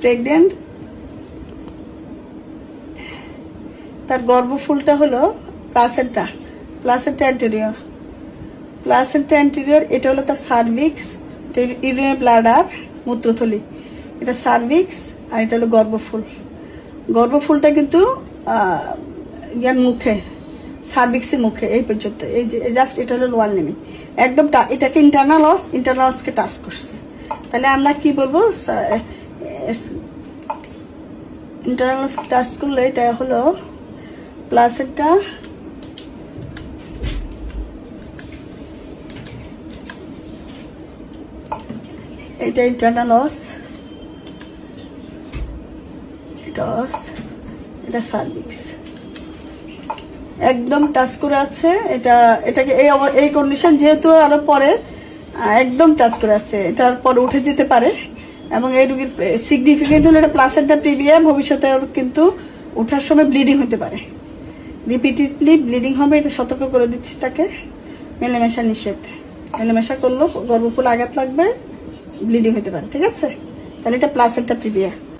Pregnant তার গর্ভফুলটা হলো placenta placenta anterior placenta anterior এটা হলো তার সার্ভিক্স ইউরিনের ব্লাডার মূত্রথলি। এটা সার্ভিক্স আর এটা হলো গর্ভফুল। গর্ভফুলটা কিন্তু ইয়ার মুখে সার্ভিক্সের মুখে, এই পর্যন্ত। এই যে জাস্ট এটা হলো লোয়ার নেমে একদম এটাকে ইন্টারনাল অস ইন্টারনাল অসকে টাচ করছে। তাহলে আমরা কি বলব? ইন্টারনাল টাচ করলে এটা হলো প্লাসেন্টা এটা ইন্টারনাল এটা এটা সার্ভিক্স একদম টাচ করে আছে, এটা, এটাকে এই এই কন্ডিশন যেহেতু আরও পরে একদম টাচ করে আছে, এটার পরে উঠে যেতে পারে। এবং এই রুগীর সিগনিফিকেন্ট হলো এটা প্লাসেন্টা প্রিভিয়া ভবিষ্যতে কিন্তু ওঠার সময় ব্লিডিং হতে পারে। রিপিটেডলি ব্লিডিং হবে, এটা সতর্ক করে দিচ্ছি তাকে। মেলেমেশা নিষেধ। মেলেমেশা করলেও গর্ভফুল আঘাত লাগবে ব্লিডিং হতে পারে, ঠিক আছে? তাহলে এটা প্লাসেন্টা প্রিভিয়া